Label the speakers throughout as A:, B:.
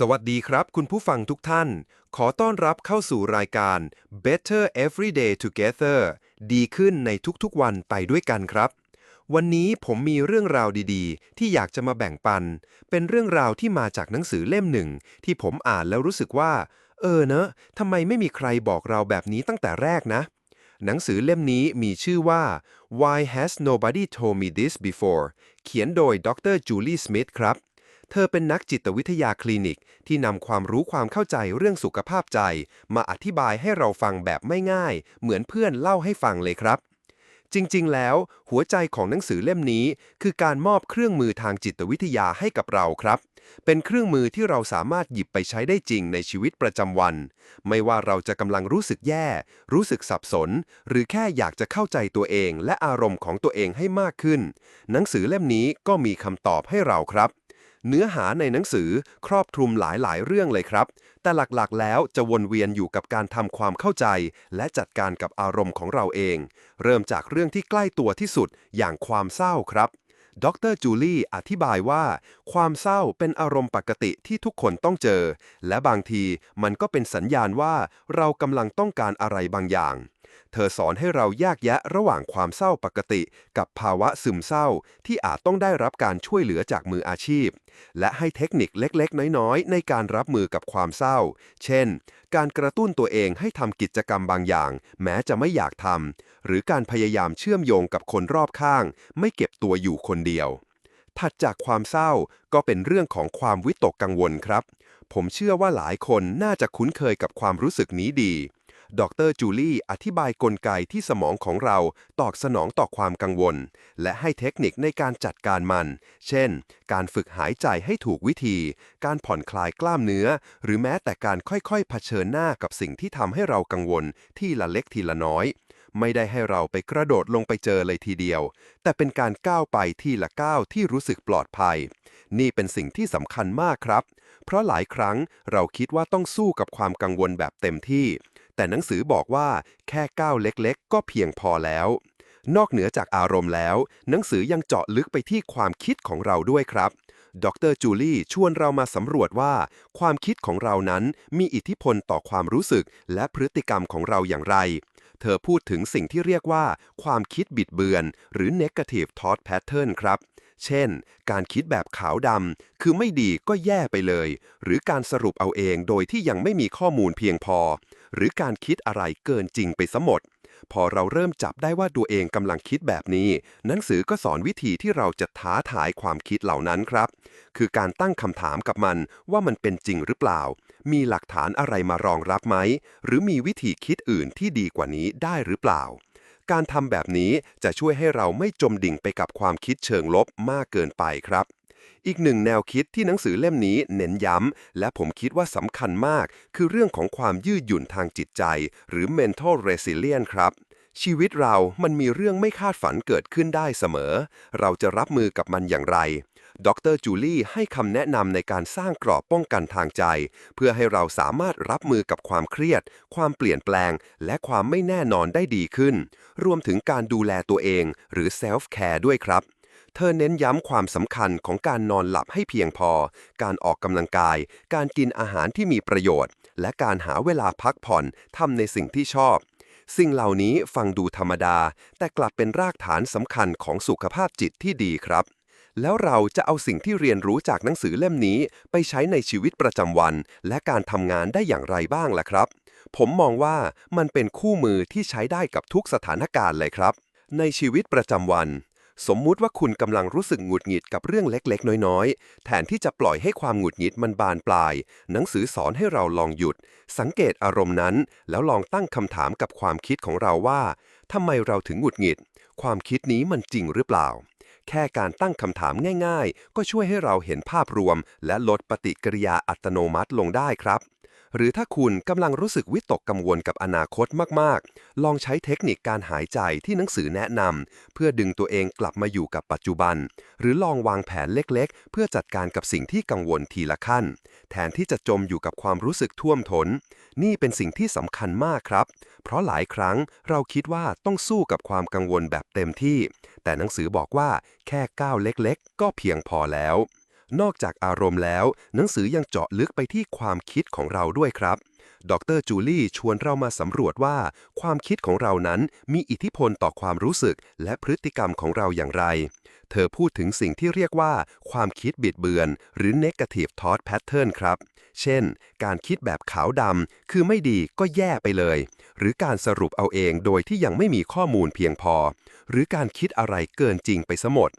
A: สวัสดีครับคุณผู้ฟังทุกท่าน ขอต้อนรับเข้าสู่รายการ Better Every Day Together ดีขึ้นในทุกๆวันไปด้วยกันครับ วันนี้ผมมีเรื่องราวดีๆ ที่อยากจะมาแบ่งปัน เป็นเรื่องราวที่มาจากหนังสือเล่มหนึ่ง ที่ผมอ่านแล้วรู้สึกว่า เออเนอะทำไมไม่มีใครบอกเราแบบนี้ตั้งแต่แรกนะ หนังสือเล่มนี้มีชื่อว่า Why Has Nobody Told Me This Before เขียนโดยดรจูลี่สมิธครับ เธอเป็นนักจิตวิทยาคลินิกที่นำความรู้ความเข้าใจเรื่องสุขภาพใจ มาอธิบายให้เราฟังแบบไม่ง่าย เหมือนเพื่อนเล่าให้ฟังเลยครับ จริงๆ แล้ว หัวใจของหนังสือเล่มนี้ คือการมอบเครื่องมือทางจิตวิทยาให้กับเราครับ เป็นเครื่องมือที่เราสามารถหยิบไปใช้ได้จริงในชีวิตประจำวัน ไม่ว่าเราจะกำลังรู้สึกแย่ รู้สึกสับสน หรือแค่อยากจะเข้าใจตัวเองและอารมณ์ของตัวเองให้มากขึ้น หนังสือเล่มนี้ก็มีคำตอบให้เราครับ เนื้อหาในหนังสือครอบคลุมหลายๆ เรื่องเลยครับ แต่หลักๆ แล้วจะวนเวียนอยู่กับการทำความเข้าใจ และจัดการกับอารมณ์ของเราเอง เริ่มจากเรื่องที่ใกล้ตัวที่สุดอย่างความเศร้าครับดรจูลี่อธิบายว่า ความเศร้าเป็นอารมณ์ปกติที่ทุกคนต้องเจอ และบางทีมันก็เป็นสัญญาณว่าเรากำลังต้องการอะไรบางอย่าง เธอสอนให้เราแยกแยะระหว่างความเศร้าปกติ กับภาวะซึมเศร้าที่อาจต้องได้รับการช่วยเหลือจากมืออาชีพ และให้เทคนิคเล็กๆ น้อยๆ ในการรับมือกับความเศร้า เช่น การกระตุ้นตัวเองให้ทำกิจกรรมบางอย่าง แม้จะไม่อยากทำหรือการพยายามเชื่อมโยงกับคนรอบข้าง ไม่เก็บตัวอยู่คนเดียวถัดจากความเศร้าก็เป็นเรื่องของความวิตกกังวลครับ ผมเชื่อว่าหลายคนน่าจะคุ้นเคยกับความรู้สึกนี้ดี ดรจูลี่อธิบายกลไกที่สมองของเราตอบสนองต่อความกังวล และให้เทคนิคในการจัดการมัน เช่น การฝึกหายใจให้ถูกวิธี การผ่อนคลายกล้ามเนื้อ หรือแม้แต่การค่อยๆ เผชิญหน้ากับสิ่งที่ทำให้เรากังวลที่ละเล็กทีละน้อย ไม่ได้ให้เราไปกระโดดลงไปเจอเลยทีเดียว แต่เป็นการก้าวไปทีละก้าวที่รู้สึกปลอดภัย นี่เป็นสิ่งที่สำคัญมากครับ เพราะหลายครั้งเราคิดว่าต้องสู้กับความกังวลแบบเต็มที่ แต่หนังสือบอกว่าแค่ก้าวเล็กๆ ก็เพียงพอแล้ว นอกเหนือจากอารมณ์แล้ว หนังสือยังเจาะลึกไปที่ความคิดของเราด้วยครับ ดรจูลี่ชวนเรามาสำรวจว่า ความคิดของเรานั้นมีอิทธิพลต่อความรู้สึกและพฤติกรรมของเราอย่างไร เธอพูดถึงสิ่งที่เรียกว่า ความคิดบิดเบือน หรือ negative thought pattern ครับ เช่น การคิดแบบขาวดำคือไม่ดีก็แย่ไปเลย หรือการสรุปเอาเองโดยที่ยังไม่มีข้อมูลเพียงพอ หรือการคิดอะไรเกินจริงไปซะหมด พอเราเริ่มจับได้ว่าตัวเองกำลังคิดแบบนี้ หนังสือก็สอนวิธีที่เราจะท้าทายความคิดเหล่านั้นครับ คือการตั้งคำถามกับมันว่ามันเป็นจริงหรือเปล่า มีหลักฐานอะไรมารองรับไหม หรือมีวิธีคิดอื่นที่ดีกว่านี้ได้หรือเปล่า การทำแบบนี้จะช่วยให้เราไม่จมดิ่งไปกับความคิดเชิงลบมากเกินไปครับ อีกหนึ่งแนวคิดที่หนังสือเล่มนี้เน้นย้ำ และผมคิดว่าสำคัญมาก คือเรื่องของความยืดหยุ่นทางจิตใจ หรือ mental resilience ครับชีวิตเรามันมีเรื่องไม่คาดฝันเกิดขึ้นได้เสมอ เราจะรับมือกับมันอย่างไร ดรจูลี่ให้คำแนะนำในการสร้างกรอบป้องกันทางใจ เพื่อให้เราสามารถรับมือกับความเครียด ความเปลี่ยนแปลง และความไม่แน่นอนได้ดีขึ้น รวมถึงการดูแลตัวเอง หรือ self care ด้วยครับเธอเน้นย้ำความสำคัญของการนอนหลับให้เพียงพอ การออกกำลังกาย การกินอาหารที่มีประโยชน์ และการหาเวลาพักผ่อนทำในสิ่งที่ชอบ สิ่งเหล่านี้ฟังดูธรรมดา แต่กลับเป็นรากฐานสำคัญของสุขภาพจิตที่ดีครับ แล้วเราจะเอาสิ่งที่เรียนรู้จากหนังสือเล่มนี้ ไปใช้ในชีวิตประจำวัน และการทำงานได้อย่างไรบ้างล่ะครับ ผมมองว่ามันเป็นคู่มือที่ใช้ได้กับทุกสถานการณ์เลยครับ ในชีวิตประจำวัน สมมุติว่าคุณกำลังรู้สึกหงุดหงิดกับเรื่องเล็กๆ น้อยๆ แทนที่จะปล่อยให้ความหงุดหงิดมันบานปลาย หนังสือสอนให้เราลองหยุด สังเกตอารมณ์นั้น แล้วลองตั้งคำถามกับความคิดของเราว่าทำไมเราถึงหงุดหงิด ความคิดนี้มันจริงหรือเปล่า แค่การตั้งคำถามง่ายๆ ก็ช่วยให้เราเห็นภาพรวม และลดปฏิกิริยาอัตโนมัติลงได้ครับ หรือถ้าคุณกำลังรู้สึกวิตกกังวลกับอนาคตมากๆ ลองใช้เทคนิคการหายใจที่หนังสือแนะนำเพื่อดึงตัวเองกลับมาอยู่กับปัจจุบัน หรือลองวางแผนเล็กๆ เพื่อจัดการกับสิ่งที่กังวลทีละขั้น แทนที่จะจมอยู่กับความรู้สึกท่วมทนนี่เป็นสิ่งที่สำคัญมากครับ เพราะหลายครั้งเราคิดว่าต้องสู้กับความกังวลแบบเต็มที่ แต่หนังสือบอกว่าแค่ก้าวเล็กๆ ก็เพียงพอแล้ว นอกจากอารมณ์แล้ว หนังสือยังเจาะลึกไปที่ความคิดของเราด้วยครับ ดรจูลี่ชวนเรามาสำรวจว่า ความคิดของเรานั้นมีอิทธิพลต่อความรู้สึกและพฤติกรรมของเราอย่างไร เธอพูดถึงสิ่งที่เรียกว่า ความคิดบิดเบือน หรือ negative thought pattern ครับ เช่น การคิดแบบขาวดำคือไม่ดีก็แย่ไปเลย หรือการสรุปเอาเองโดยที่ยังไม่มีข้อมูลเพียงพอ หรือการคิดอะไรเกินจริงไปซะหมด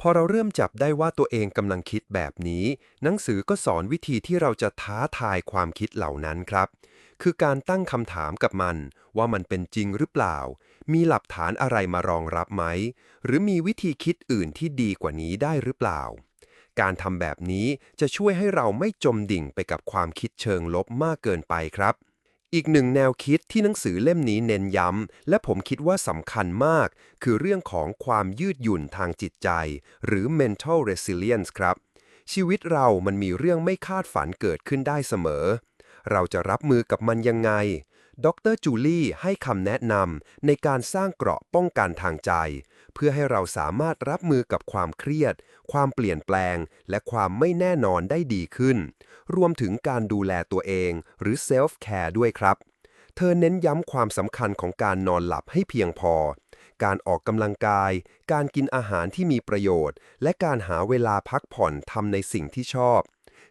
A: พอเราเริ่มจับได้ว่าตัวเองกำลังคิดแบบนี้ หนังสือก็สอนวิธีที่เราจะท้าทายความคิดเหล่านั้นครับ คือการตั้งคำถามกับมัน ว่ามันเป็นจริงหรือเปล่า มีหลักฐานอะไรมารองรับไหม หรือมีวิธีคิดอื่นที่ดีกว่านี้ได้หรือเปล่า การทำแบบนี้จะช่วยให้เราไม่จมดิ่งไปกับความคิดเชิงลบมากเกินไปครับ อีกหนึ่งแนวคิดที่หนังสือเล่มนี้เน้นย้ำ และผมคิดว่าสำคัญมาก คือเรื่องของความยืดหยุ่นทางจิตใจ หรือ mental resilience ครับ ชีวิตเรามันมีเรื่องไม่คาดฝันเกิดขึ้นได้เสมอ เราจะรับมือกับมันยังไง ดรจูลี่ให้คำแนะนำในการสร้างเกราะป้องกันทางใจ เพื่อให้เราสามารถรับมือกับความเครียด ความเปลี่ยนแปลง และความไม่แน่นอนได้ดีขึ้น รวมถึงการดูแลตัวเอง หรือ self care ด้วยครับ เธอเน้นย้ำความสำคัญของการนอนหลับให้เพียงพอ การออกกำลังกาย การกินอาหารที่มีประโยชน์ และการหาเวลาพักผ่อนทำในสิ่งที่ชอบ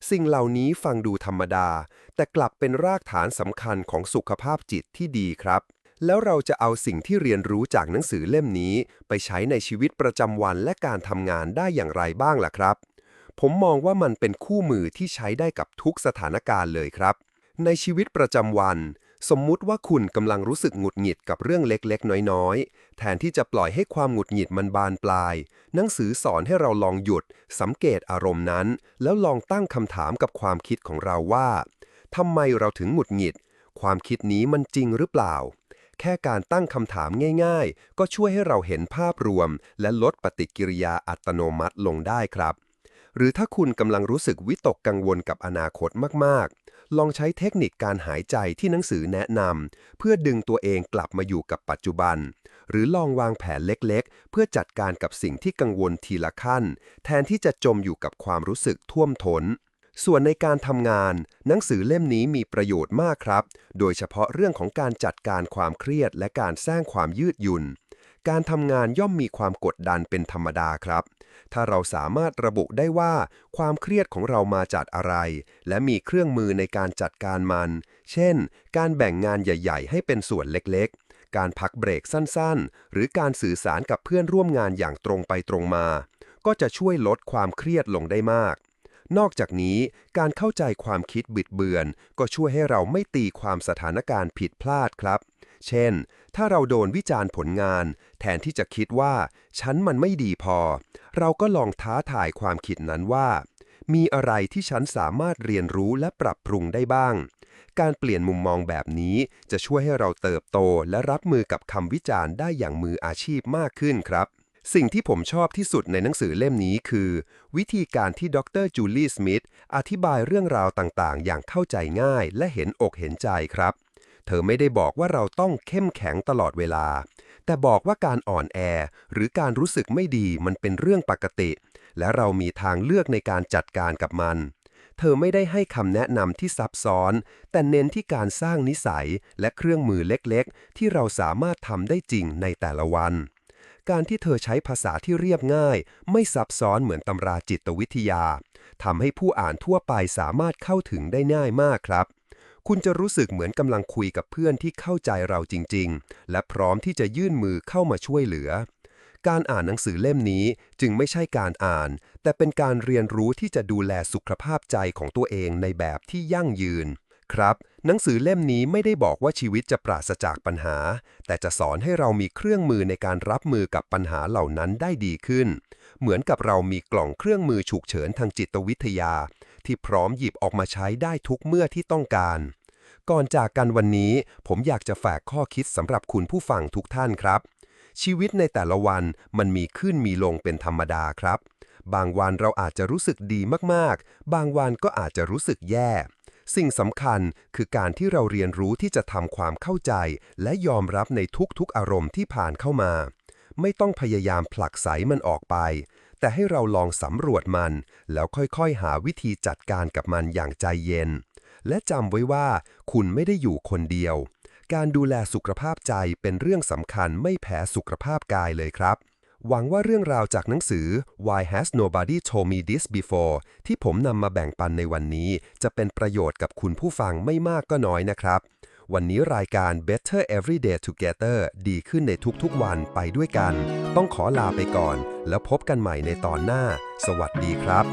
A: สิ่งเหล่านี้ฟังดูธรรมดา แต่กลับเป็นรากฐานสำคัญของสุขภาพจิตที่ดีครับ แล้วเราจะเอาสิ่งที่เรียนรู้จากหนังสือเล่มนี้ ไปใช้ในชีวิตประจำวันและการทำงานได้อย่างไรบ้างล่ะครับ ผมมองว่ามันเป็นคู่มือที่ใช้ได้กับทุกสถานการณ์เลยครับ ในชีวิตประจำวัน สมมุติว่าคุณกำลังรู้สึกหงุดหงิดกับเรื่องเล็กๆ น้อยๆ แทนที่จะปล่อยให้ความหงุดหงิดมันบานปลาย หนังสือสอนให้เราลองหยุด สังเกตอารมณ์นั้น แล้วลองตั้งคำถามกับความคิดของเราว่าทำไมเราถึงหงุดหงิด ความคิดนี้มันจริงหรือเปล่า แค่การตั้งคำถามง่ายๆ ก็ช่วยให้เราเห็นภาพรวม และลดปฏิกิริยาอัตโนมัติลงได้ครับ หรือถ้าคุณกำลังรู้สึกวิตกกังวลกับอนาคตมากๆ ลองใช้เทคนิคการหายใจที่หนังสือแนะนำเพื่อดึงตัวเองกลับมาอยู่กับปัจจุบัน หรือลองวางแผนเล็กๆ เพื่อจัดการกับสิ่งที่กังวลทีละขั้น แทนที่จะจมอยู่กับความรู้สึกท่วมท้น ส่วนในการทำงาน หนังสือเล่มนี้มีประโยชน์มากครับ โดยเฉพาะเรื่องของการจัดการความเครียดและการสร้างความยืดหยุ่น การทำงานย่อมมีความกดดันเป็นธรรมดาครับ ถ้าเราสามารถระบุได้ว่า ความเครียดของเรามาจากอะไร และมีเครื่องมือในการจัดการมัน เช่น การแบ่งงานใหญ่ ๆ ให้เป็นส่วนเล็กๆ การพักเบรกสั้นๆ หรือการสื่อสารกับเพื่อนร่วมงานอย่างตรงไปตรงมา ก็จะช่วยลดความเครียดลงได้มาก นอกจากนี้การเข้าใจความคิดบิดเบือน ก็ช่วยให้เราไม่ตีความสถานการณ์ผิดพลาดครับ เช่น ถ้าเราโดนวิจารณ์ผลงาน แทนที่จะคิดว่า ฉันมันไม่ดีพอ เราก็ลองท้าทายความคิดนั้นว่า มีอะไรที่ฉันสามารถเรียนรู้และปรับปรุงได้บ้าง การเปลี่ยนมุมมองแบบนี้จะช่วยให้เราเติบโตและรับมือกับคำวิจารณ์ได้อย่างมืออาชีพมากขึ้นครับ สิ่งที่ผมชอบที่สุดในหนังสือเล่มนี้คือ วิธีการที่ดรจูลี่สมิธอธิบายเรื่องราวต่างๆ อย่างเข้าใจง่ายและเห็นอกเห็นใจครับ เธอไม่ได้บอกว่าเราต้องเข้มแข็งตลอดเวลา แต่บอกว่าการอ่อนแอ หรือการรู้สึกไม่ดีมันเป็นเรื่องปกติ และเรามีทางเลือกในการจัดการกับมันเธอไม่ได้ให้คำแนะนำที่ซับซ้อน แต่เน้นที่การสร้างนิสัยและเครื่องมือเล็กๆ ที่เราสามารถทำได้จริงในแต่ละวัน การที่เธอใช้ภาษาที่เรียบง่าย ไม่ซับซ้อนเหมือนตำราจิตวิทยาทำให้ผู้อ่านทั่วไปสามารถเข้าถึงได้ง่ายมากครับ คุณจะรู้สึกเหมือนกำลังคุยกับเพื่อนที่เข้าใจเราจริง ๆ และพร้อมที่จะยื่นมือเข้ามาช่วยเหลือ การอ่านหนังสือเล่มนี้จึงไม่ใช่การอ่าน แต่เป็นการเรียนรู้ที่จะดูแลสุขภาพใจของตัวเองในแบบที่ยั่งยืน ครับ หนังสือเล่มนี้ไม่ได้บอกว่าชีวิตจะปราศจากปัญหา แต่จะสอนให้เรามีเครื่องมือในการรับมือกับปัญหาเหล่านั้นได้ดีขึ้น เหมือนกับเรามีกล่องเครื่องมือฉุกเฉินทางจิตวิทยา ที่พร้อมหยิบออกมาใช้ได้ทุกเมื่อที่ต้องการ ก่อนจากกันวันนี้ ผมอยากจะฝากข้อคิดสำหรับคุณผู้ฟังทุกท่านครับ ชีวิตในแต่ละวันมันมีขึ้นมีลงเป็นธรรมดาครับ บางวันเราอาจจะรู้สึกดีมากๆ บางวันก็อาจจะรู้สึกแย่ สิ่งสำคัญคือการที่เราเรียนรู้ที่จะทำความเข้าใจ และยอมรับในทุกๆอารมณ์ที่ผ่านเข้ามา ไม่ต้องพยายามผลักไสมันออกไป แต่ให้เราลองสำรวจมัน แล้วค่อยๆ หาวิธีจัดการกับมันอย่างใจเย็น และจำไว้ว่าคุณไม่ได้อยู่คนเดียว การดูแลสุขภาพใจเป็นเรื่องสำคัญไม่แพ้สุขภาพกายเลยครับ หวังว่าเรื่องราวจากหนังสือ Why Has Nobody Told Me This Before ที่ผมนำมาแบ่งปันในวันนี้ จะเป็นประโยชน์กับคุณผู้ฟังไม่มากก็น้อยนะครับ วันนี้รายการ Better Every Day Together ดีขึ้นในทุกๆวันไปด้วยกัน ต้องขอลาไปก่อน แล้วพบกันใหม่ในตอนหน้า สวัสดีครับ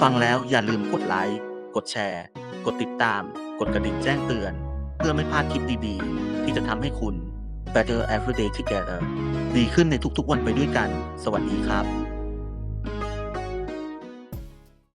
B: ฟังแล้วอย่าลืมกดไลค์ กดแชร์ กดติดตาม กดกระดิ่งแจ้งเตือน เพื่อไม่พลาดคลิปดีๆ ที่จะทำให้คุณ Better Everyday Together ดีขึ้นในทุกๆวันไปด้วยกัน สวัสดีครับ